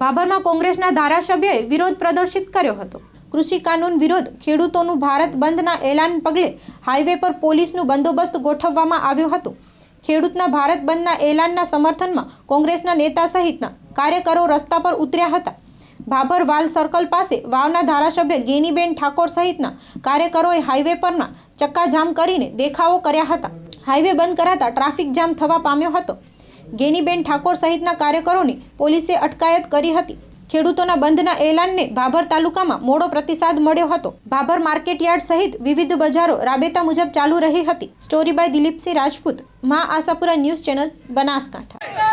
ભાભરમાં કોંગ્રેસના ધારાસભ્યોએ વિરોધ પ્રદર્શિત કર્યો હતો. કૃષિ કાનૂન વિરોધ ખેડૂતોનું ભારત બંધના એલાન પગલે હાઈવે પર પોલીસનું બંદોબસ્ત ગોઠવવામાં આવ્યો હતો. ખેડૂતના ભારત બંધના એલાનના સમર્થનમાં કોંગ્રેસના નેતા સહિતના કાર્યકરો રસ્તા પર ઉતર્યા હતા. ભાભર વાલ સર્કલ પાસે વાવના ધારાસભ્ય ગેનીબેન ઠાકોર સહિતના કાર્યકરોએ હાઈવે પરના ચક્કાજામ કરીને દેખાવો કર્યા હતા. હાઈવે બંધ કરાતા ટ્રાફિક જામ થવા પામ્યો હતો. ગેનીબેન ઠાકોર સહિતના કાર્યકરોની પોલીસે અટકાયત કરી હતી. ખેડૂતોના બંધના એલાનને ભાભર તાલુકામાં મોડો પ્રતિસાદ મળ્યો હતો. ભાભર માર્કેટયાર્ડ સહિત વિવિધ બજારો રાબેતા મુજબ ચાલુ રહી હતી. સ્ટોરી બાય દિલીપસિંહ રાજપૂત, મા આશાપુરા ન્યૂઝ ચેનલ, બનાસકાંઠા.